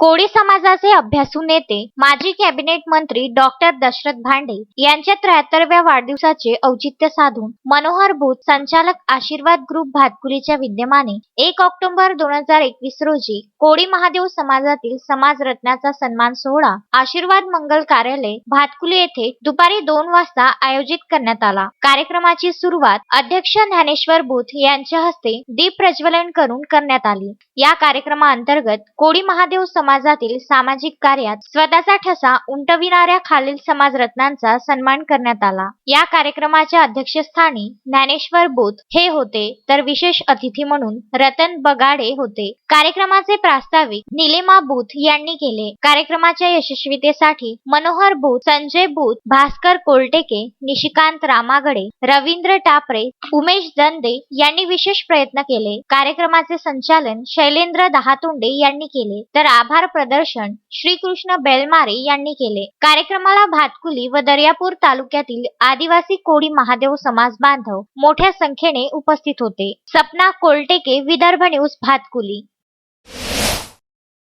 कोळी समाजाचे अभ्यासू नेते माजी कॅबिनेट मंत्री डॉक्टर दशरथ भांडे यांच्या त्र्याहत्तरव्या वाढदिवसाचे औचित्य साधून मनोहर भूत संचालक आशीर्वाद ग्रुप भातकुलीच्या विद्यमाने एक ऑक्टोबर दोन हजार एकवीस रोजी कोळी महादेव समाजातील समाज रत्नाचा सन्मान सोहळा आशीर्वाद मंगल कार्यालय भातकुली येथे दुपारी दोन वाजता आयोजित करण्यात आला. कार्यक्रमाची सुरुवात अध्यक्ष ज्ञानेश्वर भूत यांच्या हस्ते दीप प्रज्वलन करून करण्यात आली. या कार्यक्रमाअंतर्गत कोळी महादेव समाजातील सामाजिक कार्यात स्वतःचा ठसा उमटविणाऱ्या खालील समाजरत्नांचा सन्मान करण्यात आला. या कार्यक्रमाच्या अध्यक्षस्थानी ज्ञानेश्वर बोध हे होते तर विशेष अतिथी म्हणून रतन बगाडे होते. कार्यक्रमाचे प्रास्ताविक निलेमा बोध यांनी केले. कार्यक्रमाच्या यशस्वीतेसाठी मनोहर बोध संजय बोध भास्कर कोलटेके निशिकांत रामागडे रवींद्र टापरे उमेश दंदे यांनी विशेष प्रयत्न केले. कार्यक्रमाचे संचालन शैलेंद्र दहातोंडे यांनी केले. तर आभार प्रदर्शन श्रीकृष्ण बेलमारे यांनी केले. कार्यक्रमाला भातकुली व दर्यापूर तालुक्यातील आदिवासी कोळी महादेव समाज बांधव मोठ्या संख्येने उपस्थित होते. सपना कोलटेके विदर्भ न्यूज भातकुली.